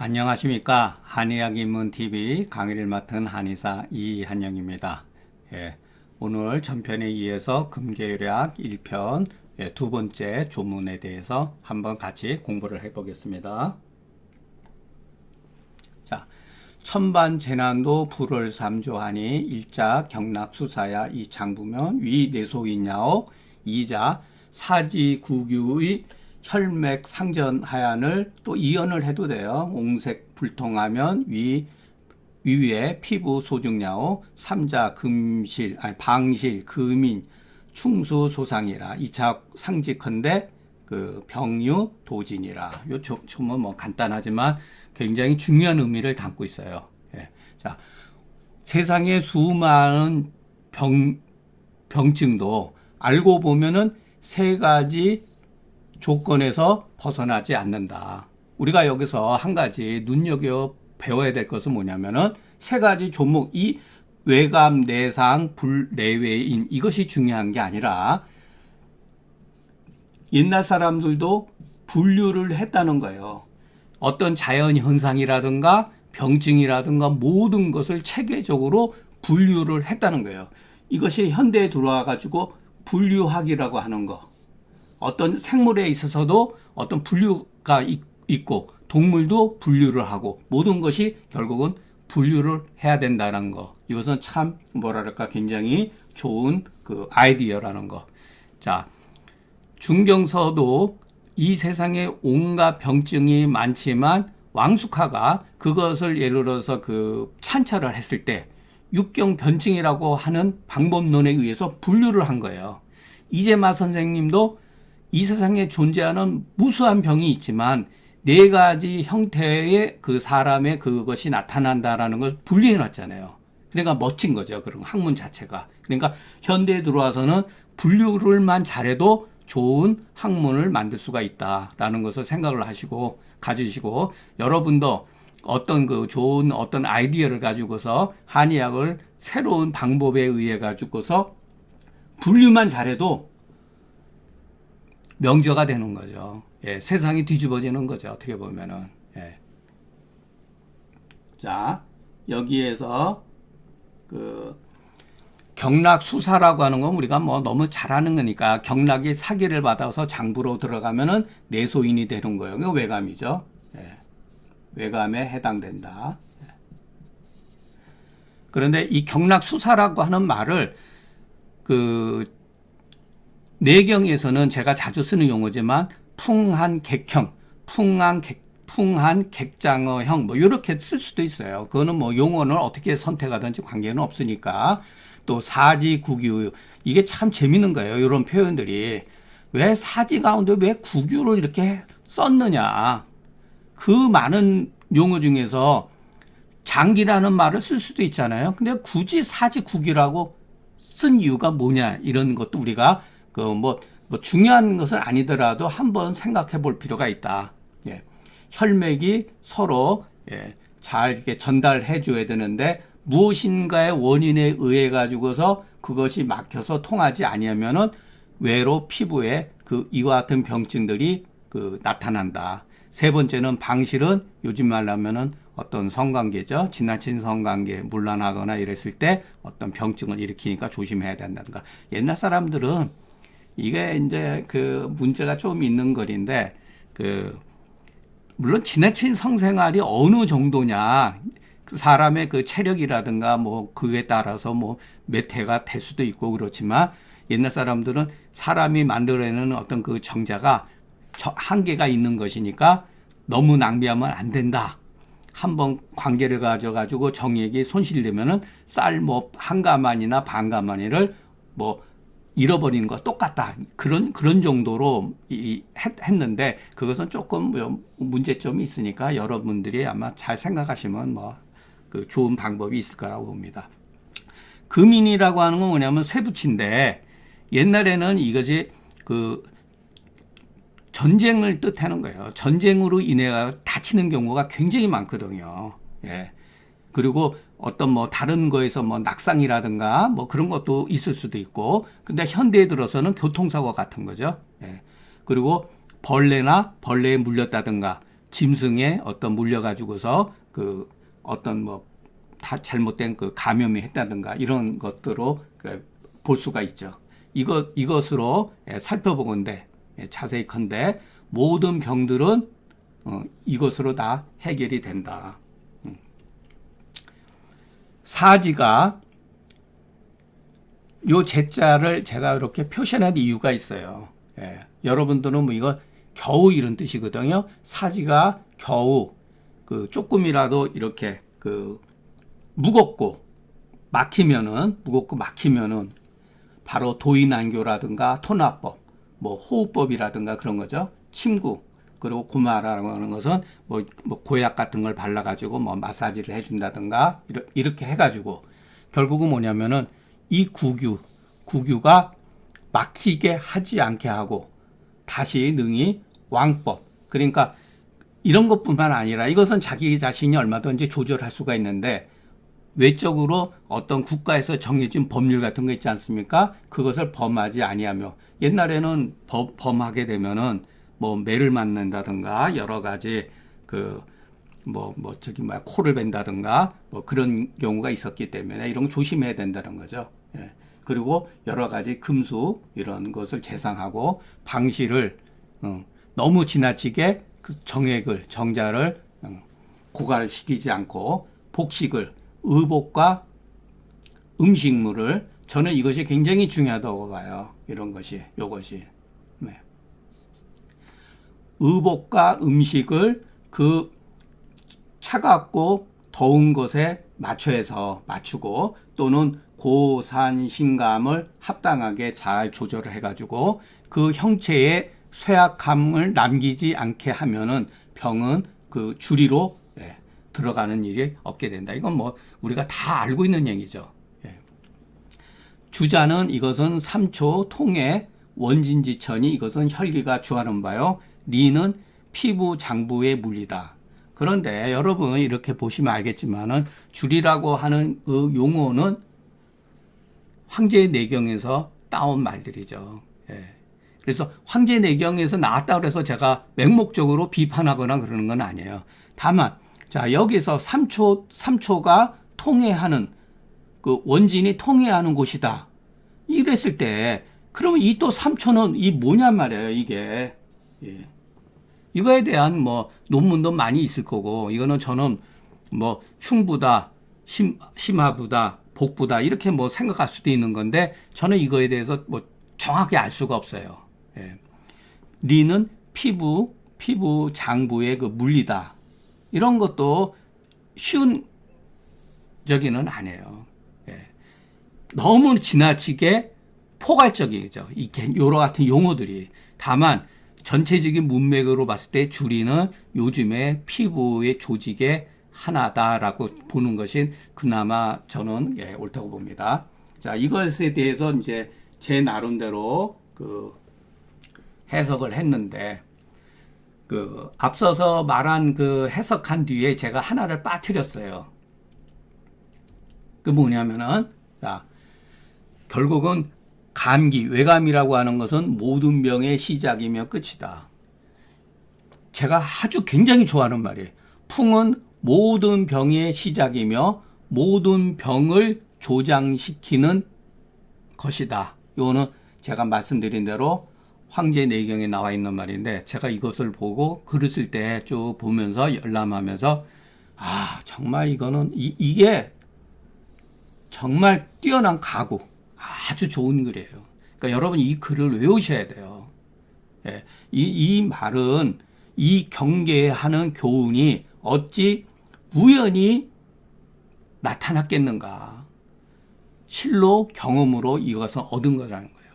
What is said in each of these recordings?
안녕하십니까 한의학 입문TV 강의를 맡은 한의사 이한영입니다. 예, 오늘 전편에 이어서 금계율약 1편 예, 두 번째 조문에 대해서 한번 같이 공부를 해보겠습니다. 자, 천반 재난도 불을 삼조하니 일자 경락 수사야 이 장부면 위 내소이냐오 이자 사지 구규의 혈맥 상전하얀을 또 이연을 해도 돼요. 옹색 불통하면 위 위에 피부 소중야오 삼자 금실 아니 방실 금인 충수 소상이라 이차 상직컨대 그 병유 도진이라 요 조문 뭐 간단하지만 굉장히 중요한 의미를 담고 있어요. 예. 자 세상에 수많은 병 병증도 알고 보면은 세 가지 조건에서 벗어나지 않는다. 우리가 여기서 한 가지 눈여겨 배워야 될 것은 뭐냐면은 세 가지 종목 이 외감 내상 불내외인 이것이 중요한 게 아니라 옛날 사람들도 분류를 했다는 거예요. 어떤 자연 현상이라든가 병증이라든가 모든 것을 체계적으로 분류를 했다는 거예요. 이것이 현대에 들어와 가지고 분류학이라고 하는 거. 어떤 생물에 있어서도 어떤 분류가 있고 동물도 분류를 하고 모든 것이 결국은 분류를 해야 된다는 거. 이것은 참 뭐랄까 굉장히 좋은 그 아이디어라는 거. 자, 중경서도 이 세상에 온갖 병증이 많지만 왕숙하가 그것을 예를 들어서 그 찬철을 했을 때 육경 변증이라고 하는 방법론에 의해서 분류를 한 거예요. 이재마 선생님도 이 세상에 존재하는 무수한 병이 있지만 네 가지 형태의 그 사람의 그것이 나타난다라는 걸 분리해 놨잖아요. 그러니까 멋진 거죠. 그런 학문 자체가. 그러니까 현대에 들어와서는 분류를만 잘해도 좋은 학문을 만들 수가 있다라는 것을 생각을 하시고 가지시고 여러분도 어떤 그 좋은 어떤 아이디어를 가지고서 한의학을 새로운 방법에 의해 가지고서 분류만 잘해도 명저가 되는 거죠. 예, 세상이 뒤집어지는 거죠. 어떻게 보면은. 예. 자, 여기에서 그 경락 수사라고 하는 건 우리가 뭐 너무 잘하는 거니까 경락이 사기를 받아서 장부로 들어가면은 내소인이 되는 거예요. 이거 외감이죠. 예. 외감에 해당된다. 예. 그런데 이 경락 수사라고 하는 말을 그 내경에서는 제가 자주 쓰는 용어지만 풍한 객형, 풍한 객, 풍한 객장어형 뭐 이렇게 쓸 수도 있어요. 그거는 뭐 용어를 어떻게 선택하든지 관계는 없으니까 또 사지 구규 이게 참 재밌는 거예요. 이런 표현들이 왜 사지 가운데 왜 구규를 이렇게 썼느냐? 그 많은 용어 중에서 장기라는 말을 쓸 수도 있잖아요. 근데 굳이 사지 구규라고 쓴 이유가 뭐냐 이런 것도 우리가 그뭐 뭐 중요한 것은 아니더라도 한번 생각해 볼 필요가 있다. 예. 혈맥이 서로 예, 잘 이렇게 전달해 줘야 되는데 무엇인가의 원인에 의해 가지고서 그것이 막혀서 통하지 아니하면은 외로 피부에 그 이와 같은 병증들이 그 나타난다. 세 번째는 방실은 요즘 말로 하면은 어떤 성관계죠. 지나친 성관계 물란하거나 이랬을 때 어떤 병증을 일으키니까 조심해야 된다든가. 옛날 사람들은 이게 이제 그 문제가 좀 있는 거리인데 그 물론 지나친 성생활이 어느 정도냐 그 사람의 그 체력이라든가 뭐 그에 따라서 뭐 몇 해가 될 수도 있고 그렇지만 옛날 사람들은 사람이 만들어내는 어떤 그 정자가 한계가 있는 것이니까 너무 낭비하면 안 된다. 한번 관계를 가져가지고 정액이 손실되면은 쌀 뭐 한 가마니나 반 가마니를 뭐 잃어버리는 거 똑같다. 그런 그런 정도로 이, 했, 했는데 그것은 조금 뭐 문제점이 있으니까 여러분들이 아마 잘 생각하시면 뭐 그 좋은 방법이 있을 거라고 봅니다. 금인이라고 하는 건 뭐냐면 쇠붙인데 옛날에는 이것이 그 전쟁을 뜻하는 거예요. 전쟁으로 인해 다치는 경우가 굉장히 많거든요. 예. 그리고 어떤 뭐 다른 거에서 뭐 낙상이라든가 뭐 그런 것도 있을 수도 있고 근데 현대에 들어서는 교통사고 같은 거죠. 예. 그리고 벌레나 벌레에 물렸다든가 짐승에 어떤 물려가지고서 그 어떤 뭐 다 잘못된 그 감염이 했다든가 이런 것들로 그 볼 수가 있죠. 이것 이것으로 예, 살펴보건대 예, 자세히 컨대 모든 병들은 어, 이것으로 다 해결이 된다. 음. 사지가 요 제자를 제가 이렇게 표시한 이유가 있어요. 예, 여러분들은 뭐 이거 겨우 이런 뜻이거든요. 사지가 겨우 그 조금이라도 이렇게 그 무겁고 막히면은 무겁고 막히면은 바로 도인안교라든가 토나법, 뭐 호흡법이라든가 그런 거죠. 침구 그리고 고마라고 하는 것은 뭐, 뭐 고약 같은 걸 발라가지고 뭐 마사지를 해준다든가 이렇게 해가지고 결국은 뭐냐면은 이 구규 구규가 막히게 하지 않게 하고 다시 능히 왕법 그러니까 이런 것뿐만 아니라 이것은 자기 자신이 얼마든지 조절할 수가 있는데 외적으로 어떤 국가에서 정해진 법률 같은 거 있지 않습니까? 그것을 범하지 아니하며 옛날에는 범, 범하게 되면은 뭐 매를 맞는다든가 여러 가지 그 뭐, 뭐, 저기, 뭐야, 코를 벤다든가, 뭐 그런 경우가 있었기 때문에 이런 거 조심해야 된다는 거죠. 예. 그리고 여러 가지 금수, 이런 것을 재상하고, 방시를, 어, 너무 지나치게 그 정액을, 정자를 어, 고갈시키지 않고, 복식을, 의복과 음식물을 저는 이것이 굉장히 중요하다고 봐요. 이런 것이, 요것이. 네. 의복과 음식을 그 차갑고 더운 것에 맞춰서 맞추고 또는 고산신감을 합당하게 잘 조절을 해가지고 그 형체에 쇠약함을 남기지 않게 하면은 병은 그 주리로 예, 들어가는 일이 없게 된다. 이건 뭐 우리가 다 알고 있는 얘기죠. 예. 주자는 이것은 삼초 통에 원진지천이 이것은 혈기가 주하는 바요. 리는 피부 장부의 물리다. 그런데 여러분 이렇게 보시면 알겠지만은 줄이라고 하는 그 용어는 황제의 내경에서 따온 말들이죠. 예. 그래서 황제 내경에서 나왔다 그래서 제가 맹목적으로 비판하거나 그러는 건 아니에요. 다만 자 여기서 3초 3초가 통해하는 그 원진이 통해하는 곳이다. 이랬을 때 그러면 이또 3초는 이 뭐냔 말이에요. 이게 예. 이거에 대한 뭐 논문도 많이 있을 거고 이거는 저는 뭐 흉부다 심, 심하부다 복부다 이렇게 뭐 생각할 수도 있는 건데 저는 이거에 대해서 뭐 정확히 알 수가 없어요. 예. 리는 피부 피부 장부의 그 물리다 이런 것도 쉬운 적이는 아니에요. 예. 너무 지나치게 포괄적이죠. 이 여러 같은 용어들이 다만 전체적인 문맥으로 봤을 때 주리는 요즘에 피부의 조직의 하나다라고 보는 것이 그나마 저는 예, 옳다고 봅니다. 자, 이것에 대해서 이제 제 나름대로 그 해석을 했는데 그 앞서서 말한 그 해석한 뒤에 제가 하나를 빠뜨렸어요. 그 뭐냐면은 자, 결국은 감기, 외감이라고 하는 것은 모든 병의 시작이며 끝이다. 제가 아주 굉장히 좋아하는 말이에요. 풍은 모든 병의 시작이며 모든 병을 조장시키는 것이다. 이거는 제가 말씀드린 대로 황제 내경에 나와 있는 말인데 제가 이것을 보고 글을 쓸 때 쭉 보면서 열람하면서 아 정말 이거는 이, 이게 정말 뛰어난 가구 아주 좋은 글이에요. 그러니까 여러분 이 글을 외우셔야 돼요. 예, 이, 이 말은 이 경계하는 교훈이 어찌 우연히 나타났겠는가. 실로 경험으로 이것을 얻은 거라는 거예요.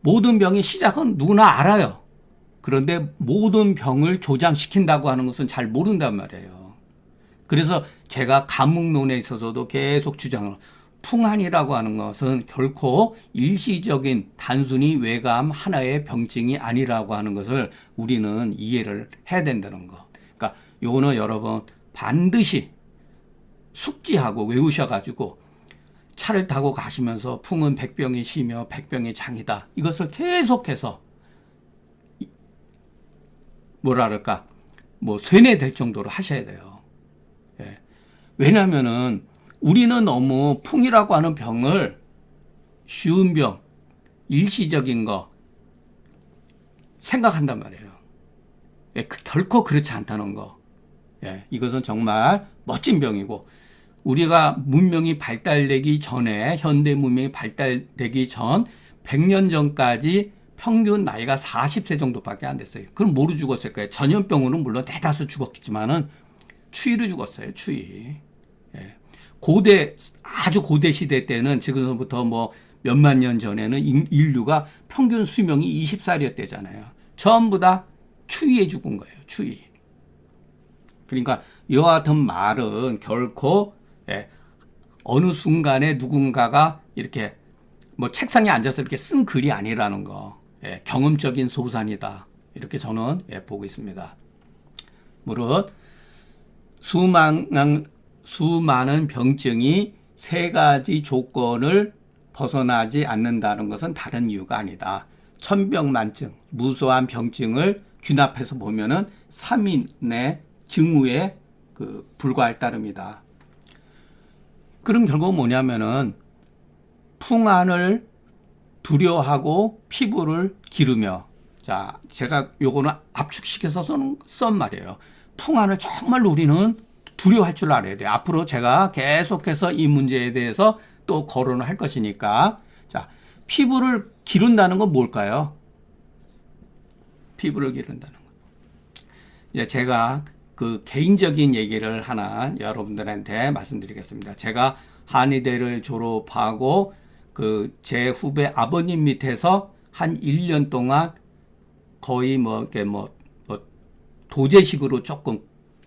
모든 병의 시작은 누구나 알아요. 그런데 모든 병을 조장시킨다고 하는 것은 잘 모른단 말이에요. 그래서 제가 감목론에 있어서도 계속 주장을 풍한이라고 하는 것은 결코 일시적인 단순히 외감 하나의 병증이 아니라고 하는 것을 우리는 이해를 해야 된다는 것. 그러니까 요거는 여러분 반드시 숙지하고 외우셔가지고 차를 타고 가시면서 풍은 백병이 시며 백병이 장이다. 이것을 계속해서 뭐라 그럴까 뭐 쇠뇌될 정도로 하셔야 돼요. 예. 왜냐하면은 우리는 너무 풍이라고 하는 병을 쉬운 병, 일시적인 거 생각한단 말이에요. 예, 그- 결코 그렇지 않다는 거. 예, 이것은 정말 멋진 병이고 우리가 문명이 발달되기 전에 현대 문명이 발달되기 전 100년 전까지 평균 나이가 40세 정도밖에 안 됐어요. 그럼 뭐로 죽었을 까요 전염병으로는 물론 대다수 죽었겠지만은 추위로 죽었어요. 추위. 예. 고대 아주 고대 시대 때는 지금부터 뭐 몇만 년 전에는 인- 인류가 평균 수명이 20살이었대잖아요. 전부 다 추위에 죽은 거예요. 추위. 그러니까 같은 말은 결코 예, 어느 순간에 누군가가 이렇게 뭐 책상에 앉아서 이렇게 쓴 글이 아니라는 거 예, 경험적인 소산이다 이렇게 저는 예, 보고 있습니다. 무릇 수많은 수많은 병증이 세 가지 조건을 벗어나지 않는다는 것은 다른 이유가 아니다. 천병만증, 무소한 병증을 균합해서 보면은 3인의 증후에 그 불과할 따름이다. 그럼 결국 뭐냐면은 풍안을 두려워하고 피부를 기르며 자 제가 요거는 압축시켜서 쓴, 쓴 말이에요. 풍안을 정말 우리는 두려워할 줄 알아야 돼요. 앞으로 제가 계속해서 이 문제에 대해서 또 거론을 할 것이니까 자 피부를 기른다는 건 뭘까요? 피부를 기른다는 거. 이제 제가 그 개인적인 얘기를 하나 여러분들한테 말씀드리겠습니다. 제가 한의대를 졸업하고 그 제 후배 아버님 밑에서 한 1년 동안 거의 뭐 이렇게 뭐, 뭐 도제식으로 조금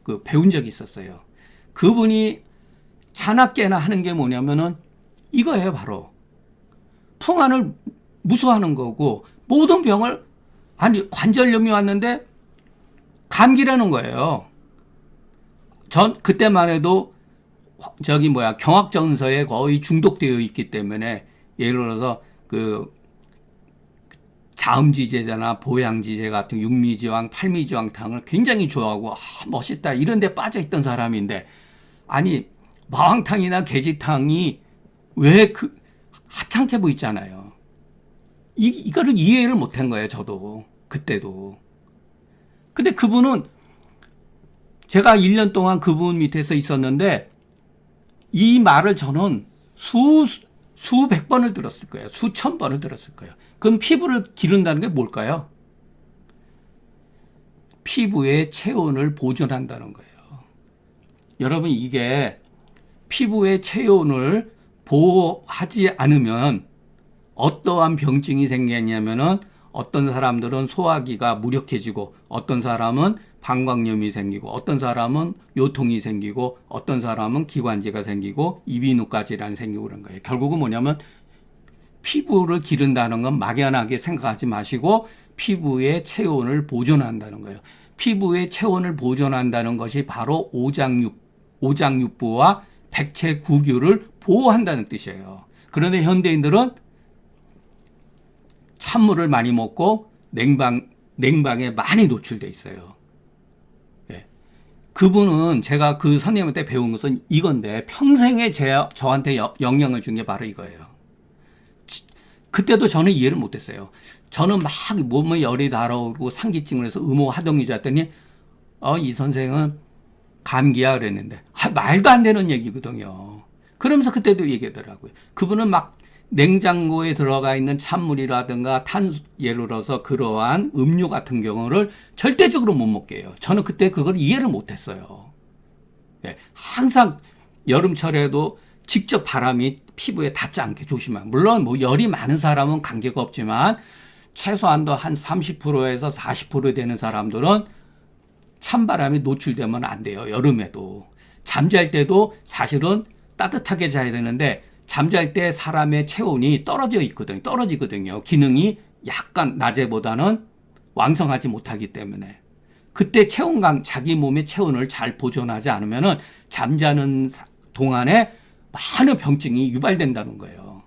그 배운 적이 있었어요. 그분이 자나깨나 하는 게 뭐냐면은 이거예요, 바로. 풍안을 무서워하는 거고 모든 병을 아니 관절염이 왔는데 감기라는 거예요. 전 그때만 해도 저기 뭐야 경악전서에 거의 중독되어 있기 때문에 예를 들어서 그 자음지제나 보양지제 같은 육미지왕, 팔미지왕탕을 굉장히 좋아하고 아, 멋있다 이런 데 빠져 있던 사람인데 아니 마왕탕이나 계지탕이 왜 그 하찮게 보이잖아요. 이 이거를 이해를 못한 거예요, 저도 그때도. 근데 그분은 제가 1년 동안 그분 밑에서 있었는데 이 말을 저는 수 수백 번을 들었을 거예요. 수천 번을 들었을 거예요. 그럼 피부를 기른다는 게 뭘까요? 피부의 체온을 보존한다는 거예요. 여러분 이게 피부의 체온을 보호하지 않으면 어떠한 병증이 생기냐면은 어떤 사람들은 소화기가 무력해지고 어떤 사람은 방광염이 생기고 어떤 사람은 요통이 생기고 어떤 사람은 기관지가 생기고 이비인후과 질환이 생기고 그런 거예요. 결국은 뭐냐면 피부를 기른다는 건 막연하게 생각하지 마시고 피부의 체온을 보존한다는 거예요. 피부의 체온을 보존한다는 것이 바로 오장육 오장육부와 백체 구규를 보호한다는 뜻이에요. 그런데 현대인들은 찬물을 많이 먹고 냉방 냉방에 많이 노출돼 있어요. 예. 그분은 제가 그 선생님한테 배운 것은 이건데 평생에 제 저한테 여- 영향을 준 게 바로 이거예요. 지- 그때도 저는 이해를 못했어요. 저는 막 몸에 열이 달아오르고 상기증을 해서 의모 하동이 잤더니 어 이 선생은 감기야 그랬는데 아, 말도 안 되는 얘기거든요. 그러면서 그때도 얘기하더라고요. 그분은 막 냉장고에 들어가 있는 찬물이라든가 탄 예를 들어서 그러한 음료 같은 경우를 절대적으로 못 먹게 해요. 저는 그때 그걸 이해를 못 했어요. 예, 항상 여름철에도 직접 바람이 피부에 닿지 않게 조심하고 물론 뭐 열이 많은 사람은 관계가 없지만 최소한도 한 30%에서 40% 되는 사람들은 찬바람이 노출되면 안 돼요. 여름에도. 잠잘 때도 사실은 따뜻하게 자야 되는데 잠잘 때 사람의 체온이 떨어져 있거든요. 떨어지거든요. 기능이 약간 낮에보다는 왕성하지 못하기 때문에. 그때 체온강, 자기 몸의 체온을 잘 보존하지 않으면은 잠자는 사- 동안에 많은 병증이 유발된다는 거예요.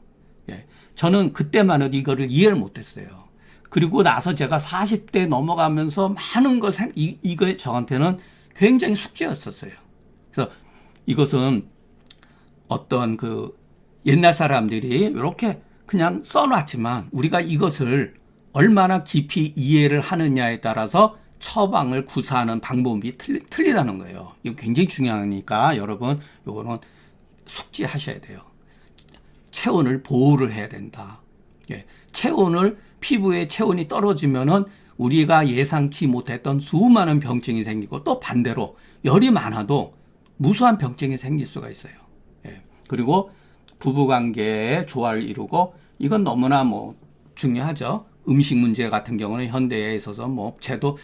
예. 저는 그때만 해도 이거를 이해를 못했어요. 그리고 나서 제가 40대 넘어가면서 많은 거 생, 이, 이거 저한테는 굉장히 숙제였었어요. 그래서 이것은 어떤 그 옛날 사람들이 이렇게 그냥 써놨지만 우리가 이것을 얼마나 깊이 이해를 하느냐에 따라서 처방을 구사하는 방법이 틀리, 틀리다는 거예요. 이거 굉장히 중요하니까 여러분 요거는 숙지하셔야 돼요. 체온을 보호를 해야 된다. 예. 체온을 피부의 체온이 떨어지면은 우리가 예상치 못했던 수많은 병증이 생기고 또 반대로 열이 많아도 무수한 병증이 생길 수가 있어요. 예. 그리고 부부 관계에 조화를 이루고 이건 너무나 뭐 중요하죠. 음식 문제 같은 경우는 현대에 있어서 뭐 제도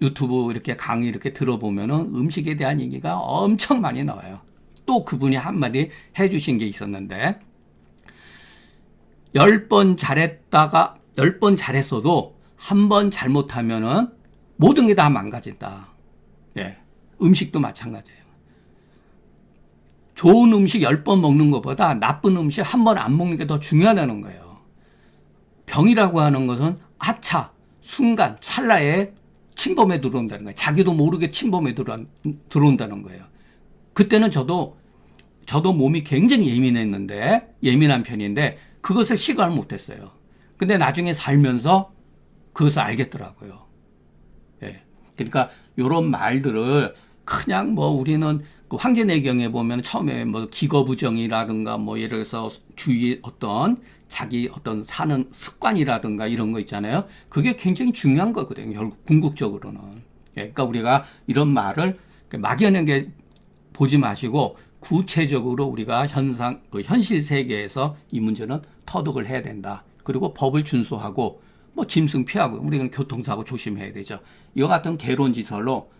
유튜브 이렇게 강의 이렇게 들어보면은 음식에 대한 얘기가 엄청 많이 나와요. 또 그분이 한마디 해주신 게 있었는데 열 번 잘했다가 열 번 잘했어도 한 번 잘못하면은 모든 게 다 망가진다. 예. 음식도 마찬가지예요. 좋은 음식 열 번 먹는 것보다 나쁜 음식 한 번 안 먹는 게 더 중요하다는 거예요. 병이라고 하는 것은 아차, 순간, 찰나에 침범에 들어온다는 거예요. 자기도 모르게 침범에 들어, 들어온다는 거예요. 그때는 저도, 저도 몸이 굉장히 예민했는데, 예민한 편인데, 그것을 시각을 못했어요. 근데 나중에 살면서 그것을 알겠더라고요. 예. 그러니까 요런 말들을 그냥 뭐 우리는 그 황제내경에 보면 처음에 뭐 기거부정이라든가 뭐 예를 들어서 주위 어떤 자기 어떤 사는 습관이라든가 이런 거 있잖아요. 그게 굉장히 중요한 거거든요. 결국 궁극적으로는. 예. 그러니까 우리가 이런 말을 막연하게 보지 마시고 구체적으로 우리가 현상 그 현실 세계에서 이 문제는 터득을 해야 된다. 그리고 법을 준수하고 뭐 짐승 피하고 우리는 교통사고 조심해야 되죠. 이와 같은 개론지설로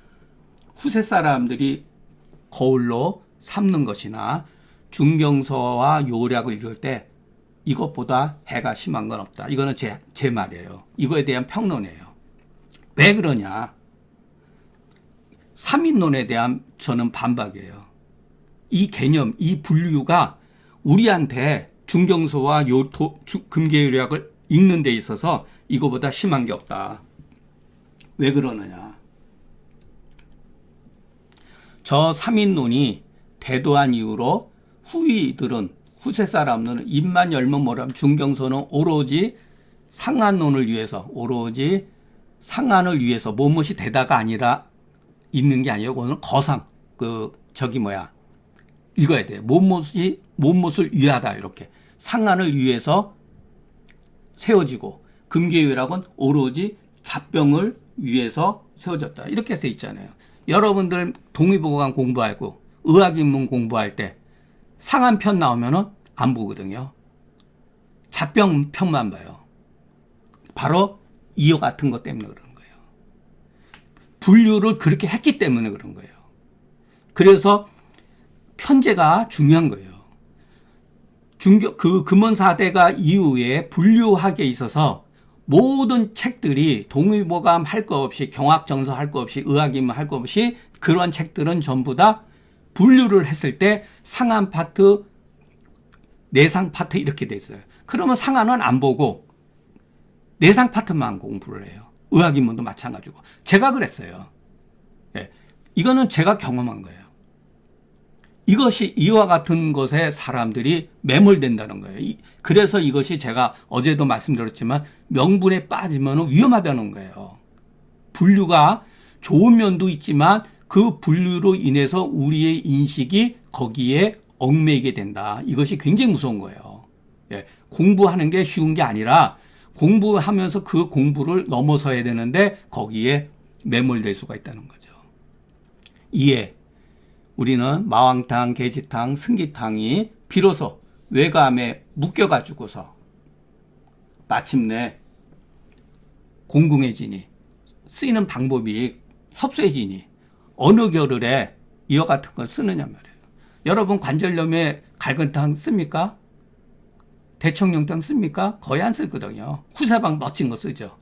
후세 사람들이 거울로 삼는 것이나 중경서와 요략을 이룰 때 이것보다 해가 심한 건 없다. 이거는 제, 제 말이에요. 이거에 대한 평론이에요. 왜 그러냐? 삼인론에 대한 저는 반박이에요. 이 개념, 이 분류가 우리한테 중경서와 요 도, 주, 금계요략을 읽는 데 있어서 이거보다 심한 게 없다. 왜 그러느냐? 저 삼인론이 대도한 이후로 후이들은 후세 사람들은 입만 열면 뭐라면 중경서는 오로지 상한론을 위해서 오로지 상한을 위해서 무엇이 되다가 아니라 있는 게 아니고 그거는 거상 그 저기 뭐야 읽어야 돼. 무엇이 무엇을 위하다 이렇게 상한을 위해서 세워지고 금계유락은 오로지 잡병을 위해서 세워졌다. 이렇게 돼 있잖아요. 여러분들 동의보감 공부하고 의학인문 공부할 때 상한 편 나오면은 안 보거든요. 잡병 편만 봐요. 바로 이어 같은 것 때문에 그런 거예요. 분류를 그렇게 했기 때문에 그런 거예요. 그래서 편제가 중요한 거예요. 중교, 그 금원사대가 이후에 분류학에 있어서 모든 책들이 동의보감 할거 없이 경학정서 할거 없이 의학인문 할거 없이 그런 책들은 전부 다 분류를 했을 때 상한 파트, 내상 파트 이렇게 돼 있어요. 그러면 상한은 안 보고 내상 파트만 공부를 해요. 의학인문도 마찬가지고. 제가 그랬어요. 예. 이거는 제가 경험한 거예요. 이것이 이와 같은 것에 사람들이 매몰된다는 거예요. 이, 그래서 이것이 제가 어제도 말씀드렸지만 명분에 빠지면 위험하다는 거예요. 분류가 좋은 면도 있지만 그 분류로 인해서 우리의 인식이 거기에 얽매이게 된다. 이것이 굉장히 무서운 거예요. 예, 공부하는 게 쉬운 게 아니라 공부하면서 그 공부를 넘어서야 되는데 거기에 매몰될 수가 있다는 거죠. 이에 우리는 마왕탕, 계지탕, 승기탕이 비로소 외감에 묶여가지고서 마침내 공궁해지니 쓰이는 방법이 협소해지니 어느 겨를에 이와 같은 걸 쓰느냐 말이에요. 여러분 관절염에 갈근탕 씁니까? 대청룡탕 씁니까? 거의 안 쓰거든요. 후세방 멋진 거 쓰죠.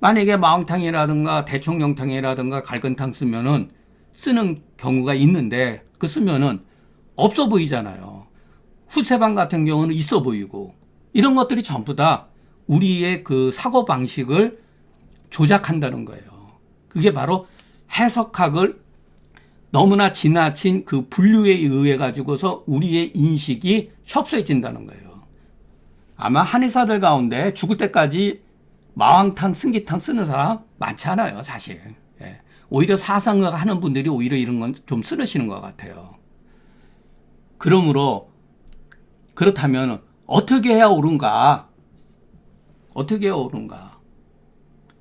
만약에 마왕탕이라든가 대청룡탕이라든가 갈근탕 쓰면은 쓰는 경우가 있는데 그 쓰면은 없어 보이잖아요. 후세방 같은 경우는 있어 보이고 이런 것들이 전부 다 우리의 그 사고 방식을 조작한다는 거예요. 그게 바로 해석학을 너무나 지나친 그 분류에 의해 가지고서 우리의 인식이 협소해진다는 거예요. 아마 한의사들 가운데 죽을 때까지 마왕탕, 승기탕 쓰는 사람 많지 않아요, 사실. 예. 오히려 사상을 하는 분들이 오히려 이런 건 좀 쓰러시는 것 같아요. 그러므로 그렇다면 어떻게 해야 옳은가? 어떻게 해야 옳은가?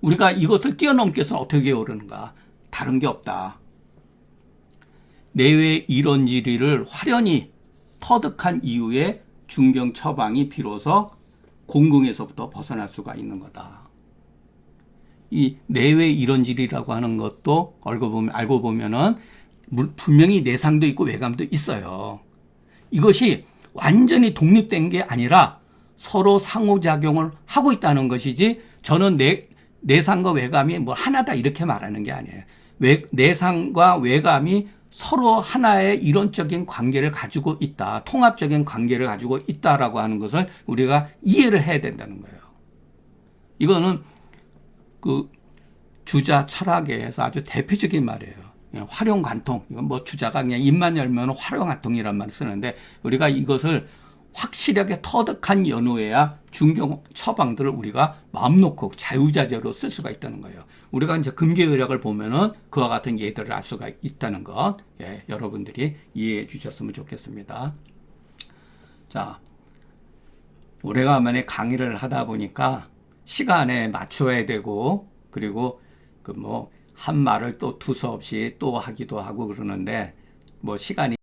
우리가 이것을 뛰어넘기 위해서는 어떻게 해야 옳은가? 다른 게 없다. 내외 이론지리를 화려히 터득한 이후에 중경 처방이 비로소 공공에서부터 벗어날 수가 있는 거다. 이 내외 이론지리라고 하는 것도 알고 보면 알고 보면은 물- 분명히 내상도 있고 외감도 있어요. 이것이 완전히 독립된 게 아니라 서로 상호작용을 하고 있다는 것이지 저는 내, 내상과 외감이 뭐 하나다 이렇게 말하는 게 아니에요. 외, 내상과 외감이 서로 하나의 이론적인 관계를 가지고 있다. 통합적인 관계를 가지고 있다라고 하는 것을 우리가 이해를 해야 된다는 거예요. 이거는 그 주자 철학에서 아주 대표적인 말이에요. 그냥 활용관통. 이건 뭐 주자가 그냥 입만 열면 활용관통이란 말을 쓰는데 우리가 이것을 확실하게 터득한 연후에야 중경 처방들을 우리가 마음 놓고 자유자재로 쓸 수가 있다는 거예요. 우리가 이제 금계의학을 보면은 그와 같은 예들을 알 수가 있다는 것, 예, 여러분들이 이해해 주셨으면 좋겠습니다. 자, 오래간만에 강의를 하다 보니까 시간에 맞춰야 되고 그리고 그 뭐 한 말을 또 두서없이 또 하기도 하고 그러는데 뭐 시간이